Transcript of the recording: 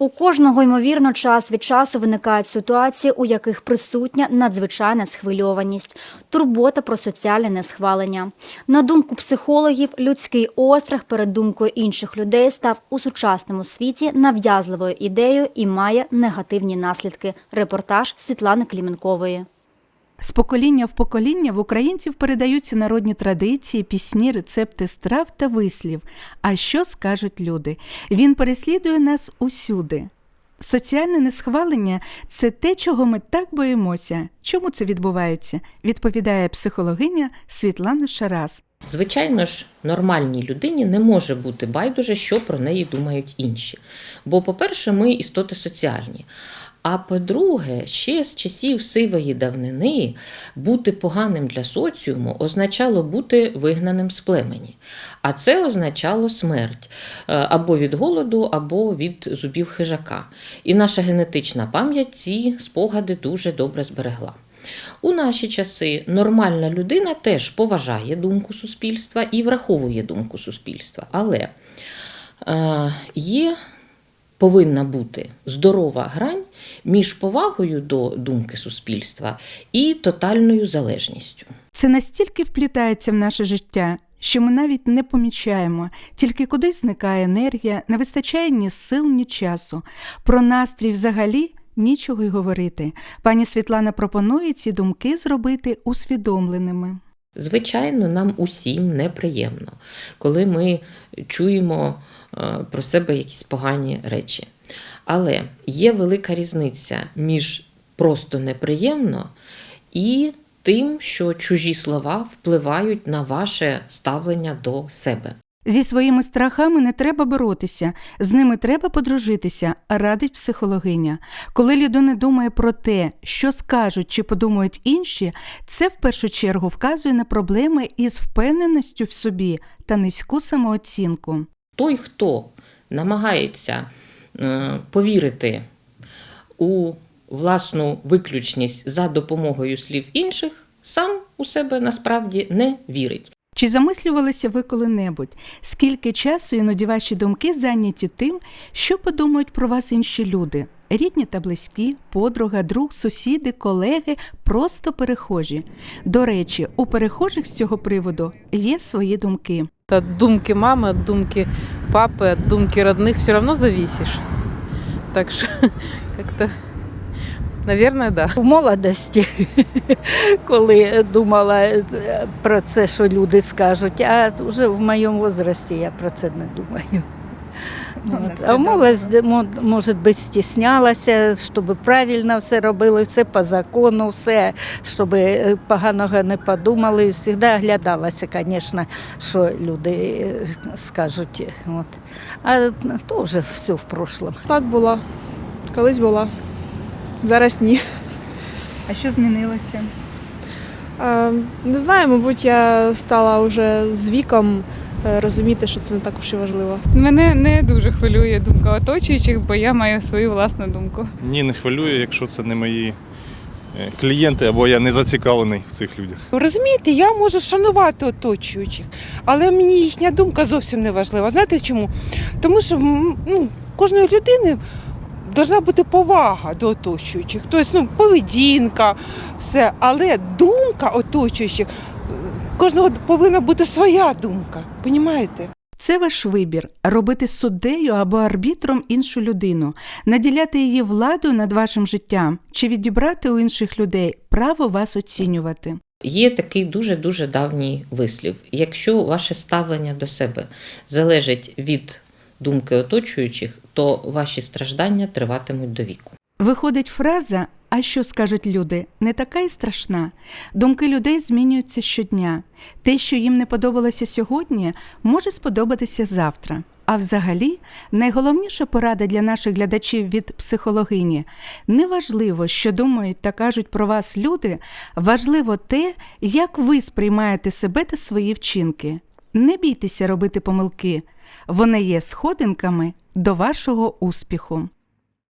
У кожного ймовірно час від часу виникають ситуації, у яких присутня надзвичайна схвильованість, турбота про соціальне несхвалення. На думку психологів, людський острах перед думкою інших людей став у сучасному світі нав'язливою ідеєю і має негативні наслідки. Репортаж Світлани Кліменкової. З покоління в покоління в українців передаються народні традиції, пісні, рецепти страв та вислів. А що скажуть люди? Він переслідує нас усюди. Соціальне несхвалення це те, чого ми так боїмося. Чому це відбувається? відповідає психологиня Світлана Шарас. Звичайно ж, нормальній людині не може бути байдуже, що про неї думають інші. Бо, по-перше, ми істоти соціальні. А по-друге, ще з часів сивої давнини бути поганим для соціуму означало бути вигнаним з племені. А це означало смерть е, або від голоду, або від зубів хижака. І наша генетична пам'ять ці спогади дуже добре зберегла. У наші часи нормальна людина теж поважає думку суспільства і враховує думку суспільства. Але е, є, повинна бути здорова грань між повагою до думки суспільства і тотальною залежністю. Це настільки вплітається в наше життя, що ми навіть не помічаємо, тільки кудись зникає енергія, не вистачає ні сил, ні часу. Про настрій взагалі нічого й говорити. Пані Світлана пропонує ці думки зробити усвідомленими. Звичайно, нам усім неприємно, коли ми чуємо про себе якісь погані речі. Але є велика різниця між просто неприємно і тим, що чужі слова впливають на ваше ставлення до себе. Зі своїми страхами не треба боротися, з ними треба подружитися, радить психологиня. Коли людина думає про те, що скажуть чи подумають інші, це в першу чергу вказує на проблеми із впевненістю в собі та низьку самооцінку. Той, хто намагається е, повірити у власну виключність за допомогою слів інших, сам у себе насправді не вірить. Чи замислювалися ви коли-небудь, скільки часу іноді ваші думки зайняті тим, що подумають про вас інші люди? Рідні та близькі, подруга, друг, сусіди, колеги, просто перехожі. До речі, у перехожих з цього приводу є свої думки. От думки мамы, от думки папы, от думки родных все равно зависишь. Так что как-то, наверное, да. В молодості, коли думала е, про це, що люди скажуть, а вже в моєму возрасті я про це не думаю. От. А в молодості, мо- може би, стіснялася, щоб правильно все робили, все по закону, все, щоб е, поганого не подумали. Завжди оглядалася, звісно, що люди е, скажуть. От. А то вже все в прошлому. Так було. Колись була. Зараз ні. А що змінилося? Е, Не знаю, мабуть, я стала вже з віком розуміти, що це не так уж і важливо. Мене не дуже хвилює думка оточуючих, бо я маю свою власну думку. Ні, не хвилює, якщо це не мої е, клієнти або я не зацікавлений в цих людях. Розумієте, я можу шанувати оточуючих, але мені їхня думка зовсім не важлива. Знаєте чому? Тому що ну, кожної людини повинна бути повага до оточуючих. Тобто, ну, поведінка, все. Але думка оточуючих, кожного повинна бути своя думка. Понімаєте? Це ваш вибір робити суддею або арбітром іншу людину, наділяти її владою над вашим життям чи відібрати у інших людей право вас оцінювати. Є такий дуже-дуже давній вислів. Якщо ваше ставлення до себе залежить від думки оточуючих, то ваші страждання триватимуть до віку. Виходить фраза А що скажуть люди? не така й страшна. Думки людей змінюються щодня. Те, що їм не подобалося сьогодні, може сподобатися завтра. А взагалі, найголовніша порада для наших глядачів від психологині неважливо, що думають та кажуть про вас люди, важливо те, як ви сприймаєте себе та свої вчинки. Не бійтеся робити помилки, вони є сходинками до вашого успіху.